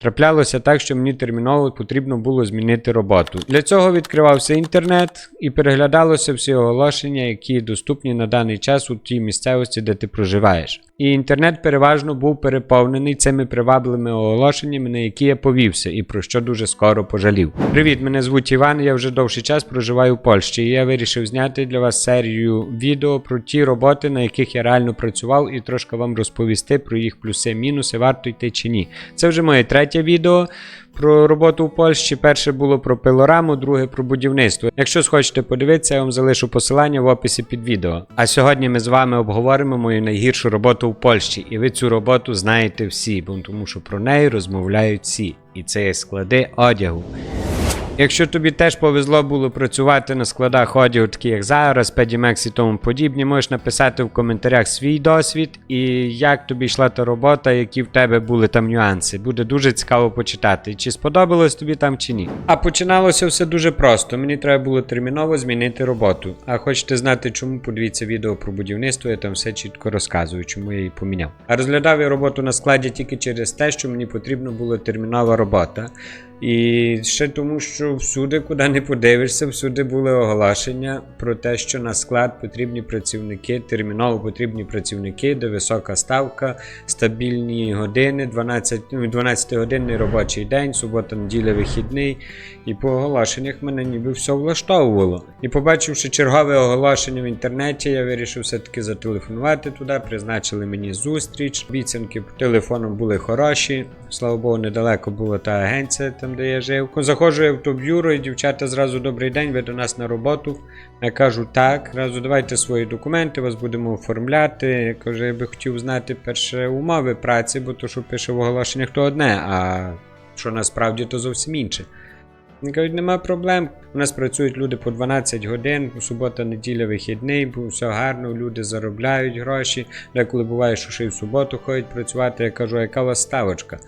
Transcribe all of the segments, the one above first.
Траплялося так, що мені терміново потрібно було змінити роботу. Для цього відкривався інтернет і переглядалося всі оголошення, які доступні на даний час у тій місцевості, де ти проживаєш. І інтернет переважно був переповнений цими привабливими оголошеннями, на які я повівся, і про що дуже скоро пожалів. Привіт, мене звуть Іван. Я вже довший час проживаю в Польщі, і я вирішив зняти для вас серію відео про ті роботи, на яких я реально працював, і трошки вам розповісти про їх плюси-мінуси, варто йти чи ні. Це вже моє третє відео про роботу у Польщі. Перше було про пилораму, друге про будівництво. Якщо схочете подивитися, я вам залишу посилання в описі під відео. А сьогодні ми з вами обговоримо мою найгіршу роботу у Польщі, і ви цю роботу знаєте всі, бо тому що про неї розмовляють всі. І це є склади одягу. Якщо тобі теж повезло було працювати на складах одягу, такі як зараз, Pedimex і тому подібні, можеш написати в коментарях свій досвід і як тобі йшла та робота, які в тебе були там нюанси. Буде дуже цікаво почитати, чи сподобалось тобі там чи ні. А починалося все дуже просто. Мені треба було терміново змінити роботу. А хочете знати, чому? Подивіться відео про будівництво, я там все чітко розказую, чому я її поміняв. А розглядав я роботу на складі тільки через те, що мені потрібна була термінова робота. І ще тому, що всюди, куди не подивишся, всюди були оголошення про те, що на склад потрібні працівники, терміново потрібні працівники, де висока ставка, стабільні години, 12, ну, 12-годинний робочий день, субота, неділя, вихідний. І по оголошеннях мене ніби все влаштовувало. І побачивши чергове оголошення в інтернеті, я вирішив все-таки зателефонувати туди, призначили мені зустріч. Обіцянки по телефону були хороші. Слава Богу, недалеко була та агенція, там де я жив. Заходжу я в то бюро, і дівчата зразу добрий день, ви до нас на роботу. Я кажу, так, зразу давайте свої документи, вас будемо оформляти. Я кажу, я би хотів знати перше умови праці, бо то, що пише в оголошеннях, то одне, а що насправді то зовсім інше. Вони кажуть, нема проблем. У нас працюють люди по 12 годин, субота, неділя, вихідний, все гарно, люди заробляють гроші. Деколи буває, що ще й в суботу ходять працювати. Я кажу, яка у вас ставочка?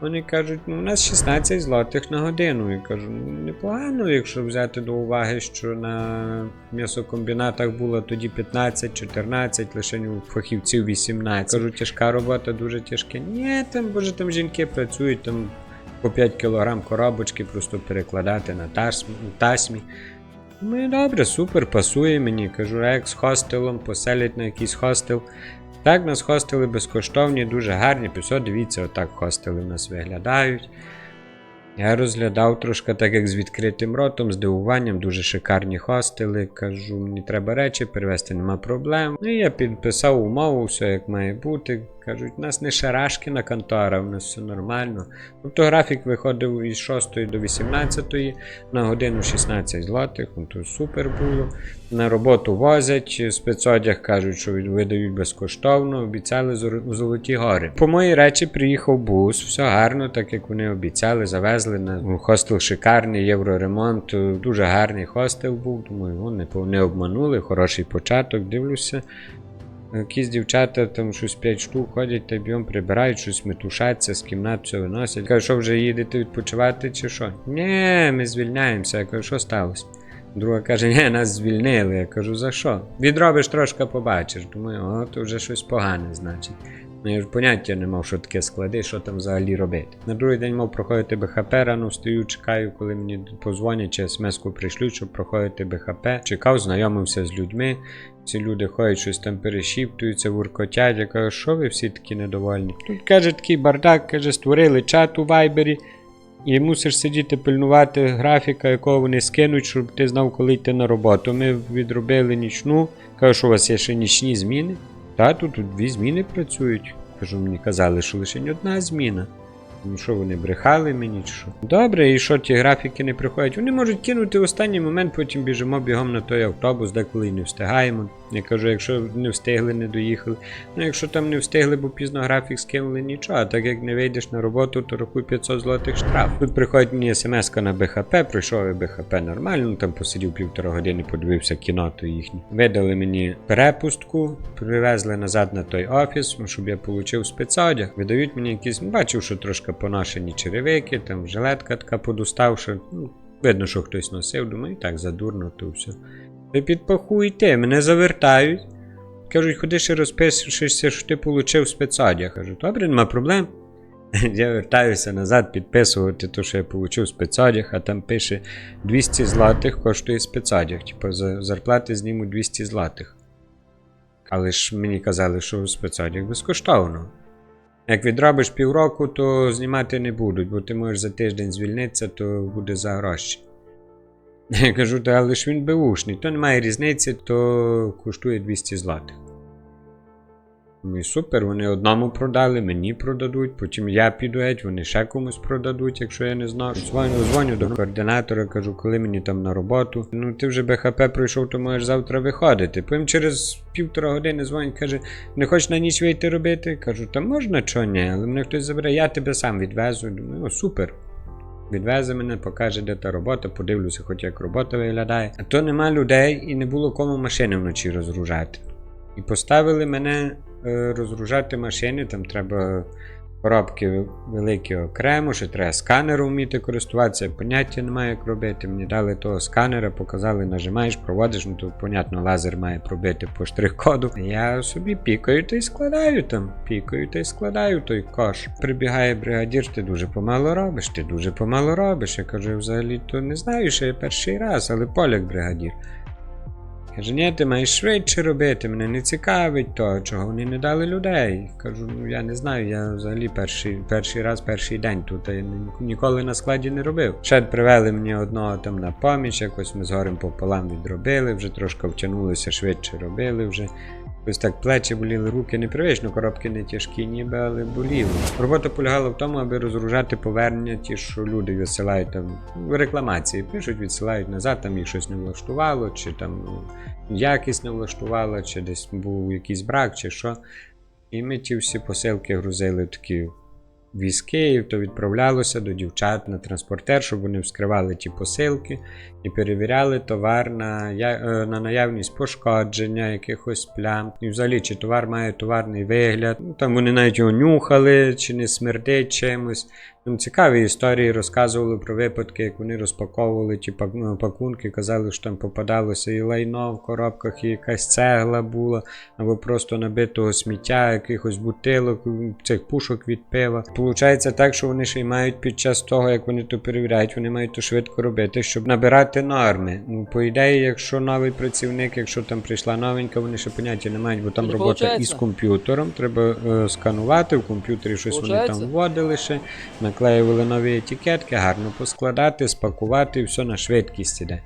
Вони кажуть, ну у нас 16 злотих на годину. Я кажу, ну непогано, якщо взяти до уваги, що на м'ясокомбінатах було тоді 15-14, лише у фахівців 18. Кажу, тяжка робота, дуже тяжка. Ні, там, боже, там жінки працюють, там по 5 кг коробочки просто перекладати на тасмі. тасмі. Ну, добре, супер, пасує мені. Кажу, як з хостелом, поселять на якийсь хостел. Так, у нас хостели безкоштовні, дуже гарні. Все, дивіться, отак хостели у нас виглядають. Я розглядав трошки так, як з відкритим ротом, з дивуванням, дуже шикарні хостели. Кажу, мені треба речі перевезти, нема проблем. Ну і я підписав умову, все як має бути. Кажуть, у нас не шарашкіна контора, у нас все нормально. Тобто графік виходив із 6 до 18, на годину 16 злотих, ну то супер було. На роботу возять, спецодяг кажуть, що видають безкоштовно, обіцяли золоті гори. По моїй речі приїхав бус, все гарно, так як вони обіцяли, завезли на хостел шикарний, євроремонт, дуже гарний хостел був. Думаю, вони не обманули, хороший початок, дивлюся. Якісь дівчата там щось 5 штук ходять та б'єм прибирають, щось метушаться, з кімнат все виносять. Кажу, що вже їдете відпочивати чи що? Ні, ми звільняємося. Я кажу, що сталося? Друга каже, ні, нас звільнили. Я кажу, за що? Відробиш трошки побачиш. Думаю, о, то вже щось погане, значить. Ну, я ж поняття не мав, що таке склади, що там взагалі робити. На другий день мав проходити БХП, рано встаю, чекаю, коли мені позвонять чи смс-ку пришлють, щоб проходити БХП. Чекав, знайомився з людьми. Ці люди ходять, щось там перешіптуються, вуркотять. Я кажу, що ви всі такі недовольні? Тут каже такий бардак, каже, створили чат у вайбері. І мусиш сидіти пильнувати графіка, якого вони скинуть, щоб ти знав, коли йти на роботу. Ми відробили нічну. Кажу, що у вас є ще нічні зміни? Та тут, тут дві зміни працюють. Кажу, мені казали, що лише одна зміна. Ну що вони брехали мені чи що? Добре, і що ті графіки не приходять? Вони можуть кинути в останній момент, потім біжимо бігом на той автобус, деколи і не встигаємо. Я кажу, якщо не встигли, не доїхали. Ну якщо там не встигли, бо пізно графік скинули, нічого. А так як не вийдеш на роботу, то рахуй 500 злотих штраф. Тут приходить мені смс на БХП, пройшов я БХП нормально, там посидів півтора години, подивився кіно то їхнє. Видали мені перепустку, привезли назад на той офіс, ну, щоб я отримав спецодяг. Видають мені якісь, ну, бачив, що трошки поношені черевики, там жилетка така подуставша. Ну, видно, що хтось носив, думаю, так задурно, то все. Ви підпахуйте, мене завертають. Кажуть, ходи ще розпишешся, що ти отримав спецодяг. Кажу, добре, нема проблем. Я вертаюся назад підписувати те, що я отримав спецодяг, а там пише 200 злотих коштує спецодяг. Типу за зарплати зніму 200 злотих. Але ж мені казали, що спецодяг безкоштовно. Як відробиш півроку, то знімати не будуть, бо ти можеш за тиждень звільнитися, то буде за гроші. Я кажу, та але ж він беушний, то немає різниці, то коштує 200 злотих. Ну супер, вони одному продали, мені продадуть, потім я піду геть, вони ще комусь продадуть, якщо я не знаю. Дзвоню, дзвоню до координатора, кажу, коли мені там на роботу. Ну ти вже БХП пройшов, то можеш завтра виходити. Потім через півтора години дзвонить, каже, не хочеш на ніч вийти робити? Кажу, та можна чого ні, але мене хтось забере, я тебе сам відвезу. Думаю, ну супер. Відвезе мене, покаже, де та робота, подивлюся, хоч як робота виглядає. А то нема людей і не було кому машини вночі розгружати. І поставили мене е, розгружати машини, там треба коробки великі окремо, ще треба сканером вміти користуватися, поняття немає, як робити. Мені дали того сканера, показали, нажимаєш, проводиш, ну то, понятно, лазер має пробити по штрих-коду. Я собі пікаю та й складаю там, пікаю та й складаю той кош. Прибігає бригадір, ти дуже помало робиш, ти дуже помало робиш. Я кажу, взагалі то не знаю, що я перший раз, але поляк бригадір. Каже, ні, ти маєш швидше робити, мене не цікавить то, чого вони не дали людей. Кажу, ну я не знаю, я взагалі перший, перший раз, перший день тут, я ніколи на складі не робив. Ще привели мені одного там на поміч, якось ми з горем пополам відробили, вже трошки втягнулися, швидше робили вже. Ось так плечі боліли, руки непривично, коробки не тяжкі, ніби, але боліли. Робота полягала в тому, аби розгружати повернення, ті, що люди відсилають там в рекламації, пишуть, відсилають назад, там їх щось не влаштувало, чи там ну, якість не влаштувала, чи десь був якийсь брак, чи що. І ми ті всі посилки грузили такі візки, Київ, то відправлялося до дівчат на транспортер, щоб вони вскривали ті посилки і перевіряли товар на, е, на наявність пошкодження, якихось плям. І взагалі, чи товар має товарний вигляд. Ну, там вони навіть його нюхали, чи не смердить чимось. Там цікаві історії розказували про випадки, як вони розпаковували ті ну, пакунки, казали, що там попадалося і лайно в коробках, і якась цегла була, або просто набитого сміття, якихось бутилок, цих пушок від пива. Получається так, що вони ще й мають під час того, як вони то перевіряють, вони мають то швидко робити, щоб набирати норми. Ну, по ідеї, якщо новий працівник, якщо там прийшла новенька, вони ще поняття не мають, бо там робота получається. із комп'ютером. Треба е, сканувати в комп'ютері щось вони там вводили ще, наклеювали нові етикетки, гарно поскладати, спакувати, все на швидкість іде.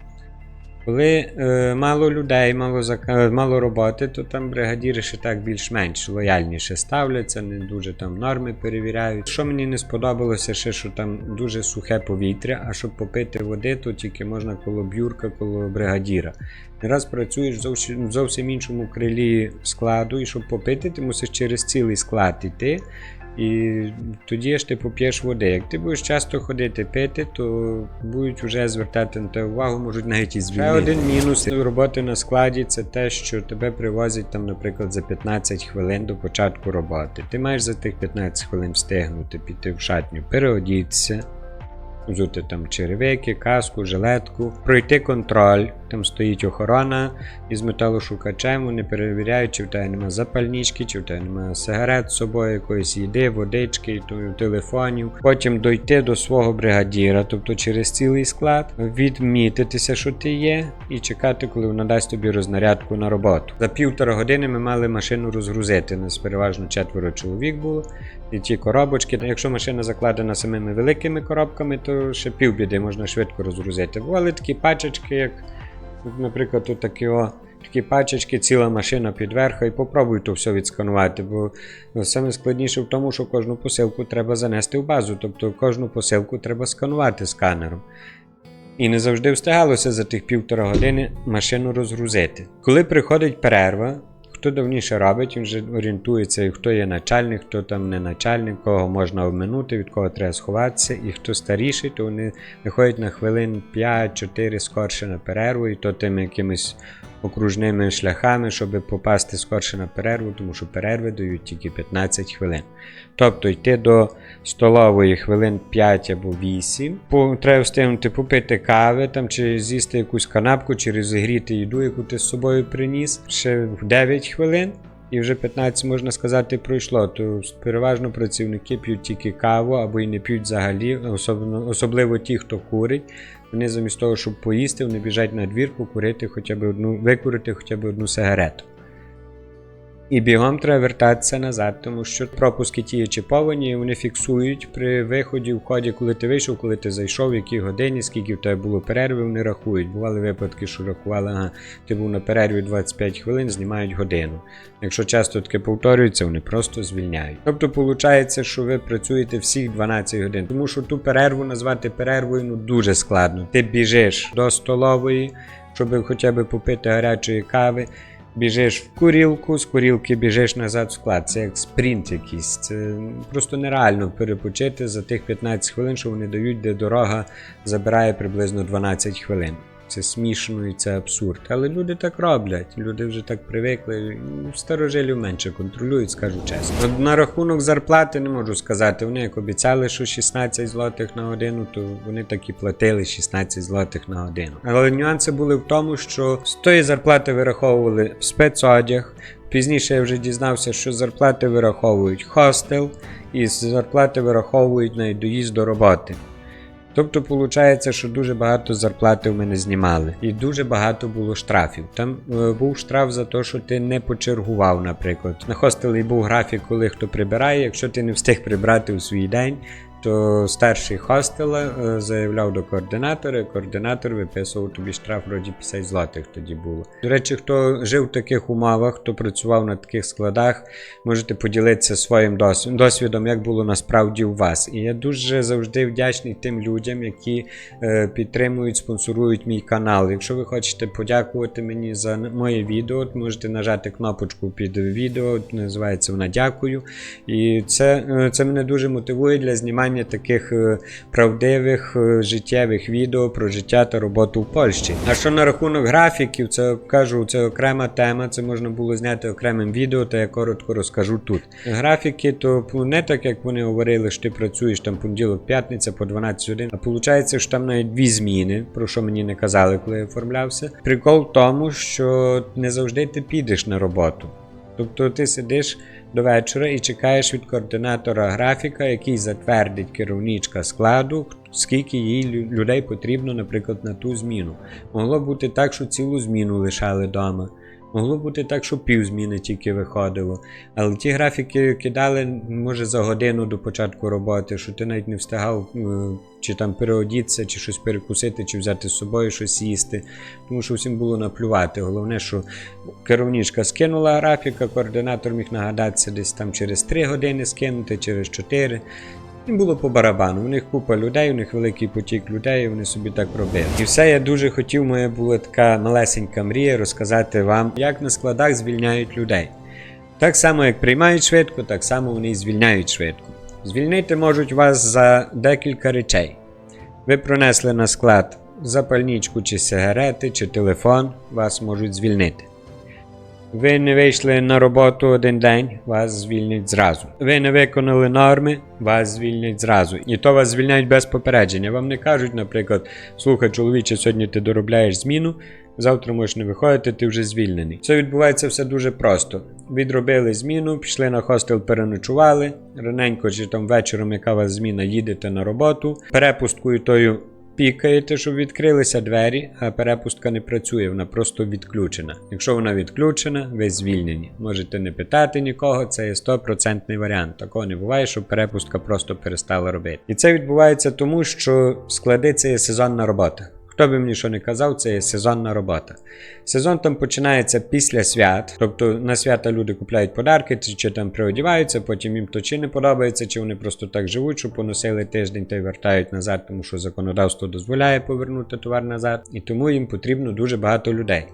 Коли е, мало людей, мало, зака- мало роботи, то там бригадіри ще так більш-менш лояльніше ставляться, не дуже там норми перевіряють. Що мені не сподобалося, ще що там дуже сухе повітря, а щоб попити води, то тільки можна коло бюрка, коло бригадіра. Не раз працюєш в зовсім, зовсім іншому крилі складу, і щоб попити, ти мусиш через цілий склад іти. І тоді ж ти поп'єш води. Як ти будеш часто ходити пити, то будуть вже звертати на те увагу, можуть навіть і звільнити. Ще один мінус роботи на складі це те, що тебе привозять там, наприклад, за 15 хвилин до початку роботи. Ти маєш за тих 15 хвилин встигнути піти в шатню, переодітися. Взути там черевики, каску, жилетку, пройти контроль. Там стоїть охорона із металошукачем, вони перевіряють, чи в тебе немає запальнички, чи в тебе немає сигарет з собою, якоїсь їди, водички, телефонів. Потім дойти до свого бригадіра, тобто через цілий склад, відмітитися, що ти є, і чекати, коли вона дасть тобі рознарядку на роботу. За півтора години ми мали машину розгрузити. Нас переважно четверо чоловік було. І ті коробочки, якщо машина закладена самими великими коробками, то ще півбіди можна швидко розгрузити. Бували такі пачечки, як, наприклад, тут такі о. Такі пачечки, ціла машина під верху, і попробуй то все відсканувати, бо ну, саме складніше в тому, що кожну посилку треба занести в базу, тобто кожну посилку треба сканувати сканером. І не завжди встигалося за тих півтора години машину розгрузити. Коли приходить перерва, хто давніше робить, він вже орієнтується, і хто є начальник, хто там не начальник, кого можна обминути, від кого треба сховатися, і хто старіший, то вони виходять на хвилин 5-4 скорше на перерву, і то тими якимись окружними шляхами, щоб попасти скорше на перерву, тому що перерви дають тільки 15 хвилин. Тобто йти до столової хвилин 5 або 8. Треба встигнути попити кави там, чи з'їсти якусь канапку, чи розігріти їду, яку ти з собою приніс. Ще в 9 хвилин. і вже 15, можна сказати, пройшло, то переважно працівники п'ють тільки каву або й не п'ють взагалі, особливо, особливо ті, хто курить. Вони замість того, щоб поїсти, вони біжать на двір покурити хоча б одну, викурити хоча б одну сигарету. І бігом треба вертатися назад, тому що пропуски ті чіповані, вони фіксують при виході, вході, коли ти вийшов, коли ти зайшов, в якій годині, скільки в тебе було перерви, вони рахують. Бували випадки, що рахували, ага, ти був на перерві 25 хвилин, знімають годину. Якщо часто таке повторюється, вони просто звільняють. Тобто, виходить, що ви працюєте всіх 12 годин, тому що ту перерву назвати перервою ну дуже складно. Ти біжиш до столової, щоб хоча б попити гарячої кави. Біжиш в курілку, з курілки біжиш назад в склад. Це як спринт якийсь. Це просто нереально перепочити за тих 15 хвилин, що вони дають, де дорога забирає приблизно 12 хвилин. Це смішно і це абсурд. Але люди так роблять. Люди вже так привикли. Старожилів менше контролюють, скажу чесно. На рахунок зарплати не можу сказати. Вони як обіцяли, що 16 злотих на годину, то вони так і платили 16 злотих на годину. Але нюанси були в тому, що з тої зарплати вираховували спецодяг. Пізніше я вже дізнався, що зарплати вираховують хостел, і зарплати вираховують навіть доїзд до роботи. Тобто, виходить, що дуже багато зарплати в мене знімали, і дуже багато було штрафів. Там е, був штраф за те, що ти не почергував, наприклад. На хостелі був графік, коли хто прибирає. Якщо ти не встиг прибрати у свій день, то старший хостела е, заявляв до координатора, і координатор виписував тобі штраф вроді 50 злотих тоді було. До речі, хто жив в таких умовах, хто працював на таких складах, можете поділитися своїм досвідом, як було насправді у вас. І я дуже завжди вдячний тим людям, які е, підтримують, спонсорують мій канал. Якщо ви хочете подякувати мені за моє відео, то можете нажати кнопочку під відео, називається вона Дякую. І це, е, це мене дуже мотивує для знімання таких е, правдивих е, життєвих відео про життя та роботу в Польщі. А що на рахунок графіків, це кажу, це окрема тема, це можна було зняти окремим відео, та я коротко розкажу тут. Графіки, то не так, як вони говорили, що ти працюєш там понеділок, п'ятниця по 12 годин, а виходить, що там навіть дві зміни, про що мені не казали, коли я оформлявся. Прикол в тому, що не завжди ти підеш на роботу. Тобто ти сидиш до вечора і чекаєш від координатора графіка, який затвердить керівничка складу, скільки їй лю- людей потрібно, наприклад, на ту зміну. Могло бути так, що цілу зміну лишали вдома. Могло бути так, що пів зміни тільки виходило. Але ті графіки кидали, може, за годину до початку роботи, що ти навіть не встигав е, чи там переодітися, чи щось перекусити, чи взяти з собою щось їсти. Тому що всім було наплювати. Головне, що керівничка скинула графіка, координатор міг нагадатися десь там через 3 години скинути, через 4. Їм було по барабану. У них купа людей, у них великий потік людей, вони собі так робили. І все я дуже хотів, моя була така малесенька мрія розказати вам, як на складах звільняють людей. Так само, як приймають швидко, так само вони і звільняють швидко. Звільнити можуть вас за декілька речей. Ви пронесли на склад запальничку чи сигарети, чи телефон, вас можуть звільнити. Ви не вийшли на роботу один день, вас звільнять зразу. Ви не виконали норми, вас звільнять зразу. І то вас звільняють без попередження. Вам не кажуть, наприклад, слухай, чоловіче, сьогодні ти доробляєш зміну, завтра можеш не виходити, ти вже звільнений. Це відбувається все дуже просто. Відробили зміну, пішли на хостел, переночували. Раненько чи там вечором, яка у вас зміна, їдете на роботу. Перепусткою тою пікаєте, щоб відкрилися двері, а перепустка не працює, вона просто відключена. Якщо вона відключена, ви звільнені. Можете не питати нікого, це є 100% варіант. Такого не буває, що перепустка просто перестала робити. І це відбувається тому, що склади це є сезонна робота. Хто би мені що не казав, це є сезонна робота. Сезон там починається після свят, тобто на свята люди купляють подарки, чи, чи там приодіваються, потім їм то чи не подобається, чи вони просто так живуть, що поносили тиждень та й вертають назад, тому що законодавство дозволяє повернути товар назад, і тому їм потрібно дуже багато людей.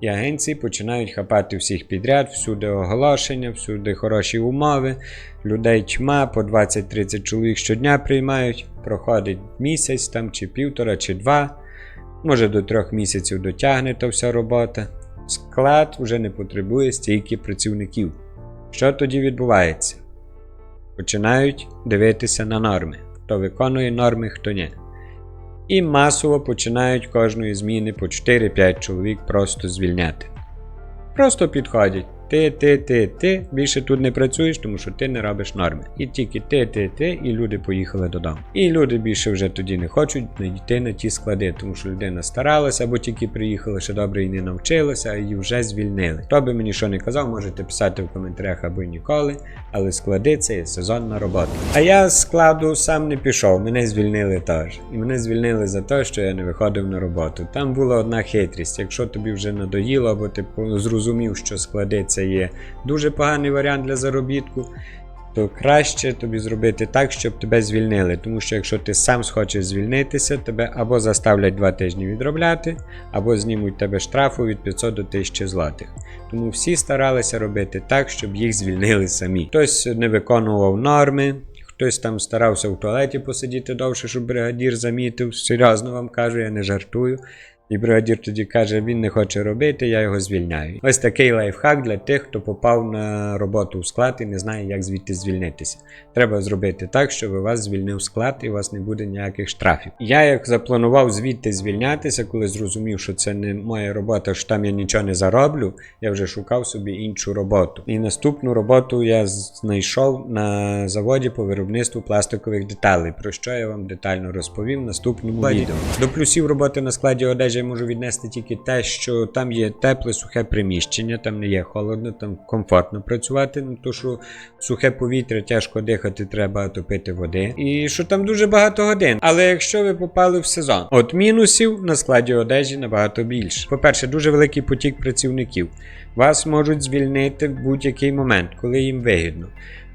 І агенції починають хапати всіх підряд, всюди оголошення, всюди хороші умови, людей тьма, по 20-30 чоловік щодня приймають, проходить місяць там, чи півтора, чи два. Може до трьох місяців дотягне та вся робота. Склад вже не потребує стільки працівників. Що тоді відбувається? Починають дивитися на норми, хто виконує норми, хто ні. І масово починають кожної зміни по 4-5 чоловік просто звільняти. Просто підходять. Ти, ти, ти, ти більше тут не працюєш, тому що ти не робиш норми. І тільки ти, ти, ти, і люди поїхали додому. І люди більше вже тоді не хочуть йти на ті склади, тому що людина старалася, або тільки приїхала ще добре і не навчилася, її вже звільнили. Хто би мені що не казав, можете писати в коментарях або ніколи, але склади це є сезонна робота. А я з складу сам не пішов, мене звільнили теж. І мене звільнили за те, що я не виходив на роботу. Там була одна хитрість. Якщо тобі вже надоїло, або ти зрозумів, що склади це є дуже поганий варіант для заробітку. То краще тобі зробити так, щоб тебе звільнили. Тому що якщо ти сам схочеш звільнитися, тебе або заставлять два тижні відробляти, або знімуть тебе штрафу від 500 до 1000 злотих. Тому всі старалися робити так, щоб їх звільнили самі. Хтось не виконував норми, хтось там старався в туалеті посидіти довше, щоб бригадір замітив. Серйозно вам кажу, я не жартую. І бригадір тоді каже, він не хоче робити, я його звільняю. Ось такий лайфхак для тих, хто попав на роботу в склад і не знає, як звідти звільнитися. Треба зробити так, щоб вас звільнив склад і у вас не буде ніяких штрафів. Я як запланував звідти звільнятися, коли зрозумів, що це не моя робота, що там я нічого не зароблю, я вже шукав собі іншу роботу. І наступну роботу я знайшов на заводі по виробництву пластикових деталей, про що я вам детально розповім в наступному відео. До плюсів роботи на складі одежі я можу віднести тільки те, що там є тепле сухе приміщення, там не є холодно, там комфортно працювати, ну то що сухе повітря, тяжко дихати, треба багато пити води. І що там дуже багато годин. Але якщо ви попали в сезон, от мінусів на складі одежі набагато більше. По-перше, дуже великий потік працівників. Вас можуть звільнити в будь-який момент, коли їм вигідно.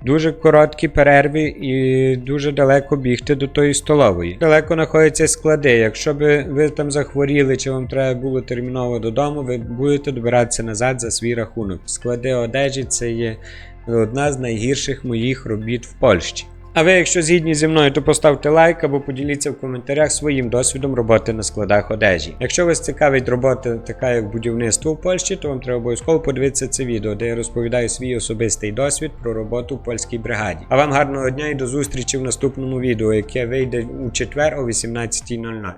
Дуже короткі перерви і дуже далеко бігти до тої столової. Далеко знаходяться склади. Якщо би ви там захворіли чи вам треба було терміново додому, ви будете добиратися назад за свій рахунок. Склади одежі це є одна з найгірших моїх робіт в Польщі. А ви, якщо згідні зі мною, то поставте лайк або поділіться в коментарях своїм досвідом роботи на складах одежі. Якщо вас цікавить робота така як будівництво в Польщі, то вам треба обов'язково подивитися це відео, де я розповідаю свій особистий досвід про роботу в польській бригаді. А вам гарного дня і до зустрічі в наступному відео, яке вийде у четвер о 18.00.